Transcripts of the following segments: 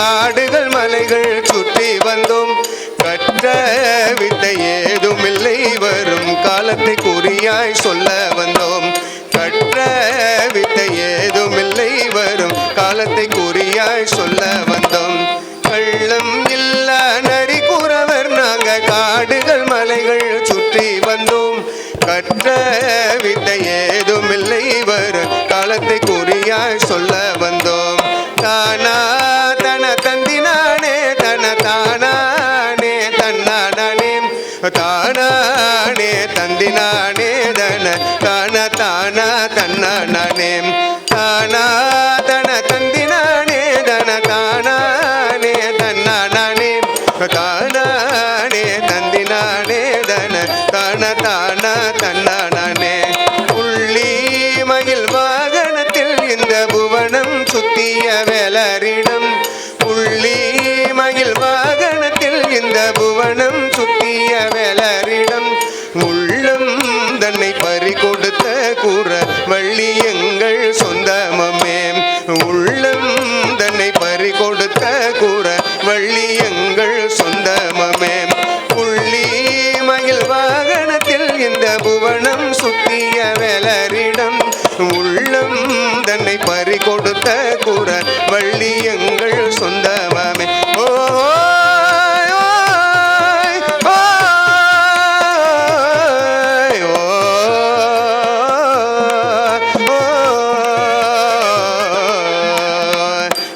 காடுகள் மலைகள் சுற்றி வந்தோம். கற்ற வித்தை ஏதுமில்லை வரும் காலத்தை குறியாய் சொல்ல வந்தோம். கற்ற வித்தை ஏதுமில்லை வரும் காலத்தை குறியாய் சொல்ல வந்தோம். கள்ளம் இல்லா நரி கூறவர் நாங்க காடுகள் மலைகள் சுற்றி வந்தோம். கற்ற வித்தையே ತಾನಾಣೆ ತಂದಿನಾಣೆ ದನ ತಾನ ತಾನ ತನ್ನ ನಾನೇ ತಾನ ತನ ತಂದಿನಾಣೆ ದನ ತಾನಾಣೆ ತನ್ನ ನಾನೇ ತಾನಾಣೆ ತಂದಿನಾಣೆ ದನ ತಾನ ತಾನ தன்ன நானே உள்ளி மகிழ் வாகனத்தில் இந்த புவனம் சுத்திய வேலரிடம். உள்ளி மகிழ் வாகனத்தில் இந்த புவனம் உள்ளம் தன்னை பறி கொடுத்த கூற வள்ளி எங்கள் சொந்தமமே. புள்ளி மயில் வாகனத்தில் இந்த புவனம் சுத்திய வேலரிடம் உள்ளம்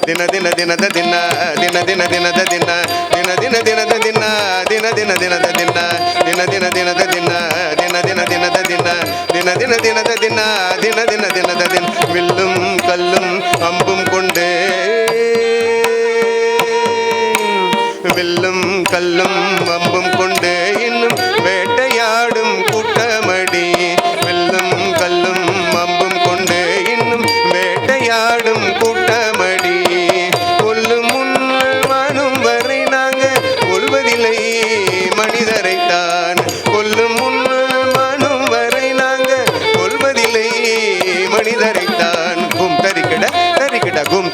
ದಿನ ದಿನ ದಿನದ ದಿನ ದಿನ ದಿನ ದಿನದ ದಿನ ದಿನ ದಿನ ದಿನದ ದಿನ ದಿನ ದಿನ ದಿನದ ದಿನ ದಿನ ದಿನ ದಿನದ ದಿನ ದಿನ ದಿನ ದಿನದ ದಿನ ದಿನ ದಿನ ದಿನದ ದಿನ ದಿನ ದಿನ ದಿನದ ದಿನ வில்லும் கல்லும் அம்பும் கொண்டு வில்லும் கல்லும் அம்பும்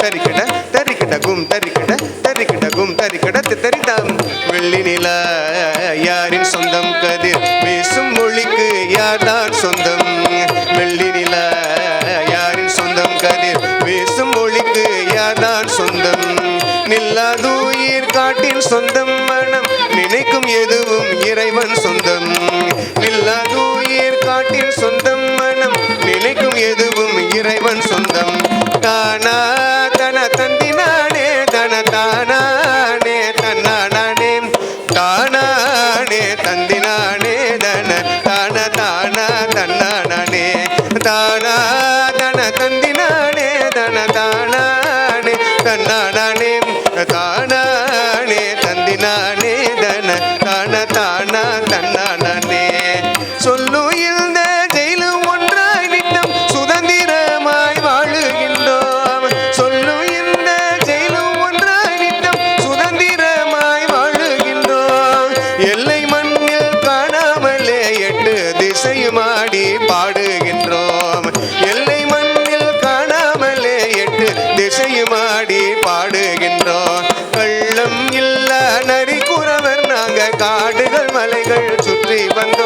தரிக்கட தரிக்கட கும் தரிக்கட தரிக்கட கும் தரிக்கட தரிதாம் வெள்ளி நிலா யாரின் சொந்தம் கதிர்? பேசும் மொழிக்கு யார்தான் சொந்தம்? வெள்ளி நிலா யாரின் சொந்தம் கதிர்? பேசும் மொழிக்கு யார்தான் சொந்தம்? நில்லாதூயிர் காட்டின் சொந்தம் மனம். நினைக்கும் எதுவும் இறைவன் சொந்தம். நில்லாதூயிர் காட்டின் சொந்தம் மனம். நினைக்கும் எதுவும் இறைவன் சொந்தம். தானா தானானே தன்னானே தானானே தந்தினானே தன தான தானா தன்னானே தானா தன தந்தினானே தன தானானே தன்னானே தானா எல்லை மண்ணில் காணாமலே எட்டு திசையுமாடி பாடுகின்றோம். எல்லை மண்ணில் காணாமலே எட்டு திசையுமாடி பாடுகின்றோம். கள்ளம் இல்ல நரி குறவர் நாங்க காடுகள் மலைகள் சுற்றி வந்த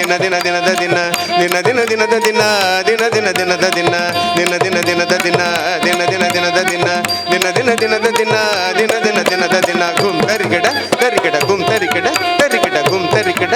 ದಿನ ದಿನ ದಿನದ ದಿನ ದಿನ ದಿನ ದಿನದ ದಿನ ದಿನ ದಿನ ದಿನದ ದಿನ ದಿನ ದಿನ ದಿನದ ದಿನ ದಿನ ದಿನ ದಿನದ ದಿನ ದಿನ ದಿನ ದಿನದ ದಿನ ದಿನ ದಿನ ದಿನದ ದಿನ ಗುಮ್ ತರಿಗಿಡ ತರಿಗಿಡ ಗುಮ್ ತರಿಗಿಡ ತರಿಗಿಡ ಗುಮ್ ತರಿಗಿಡ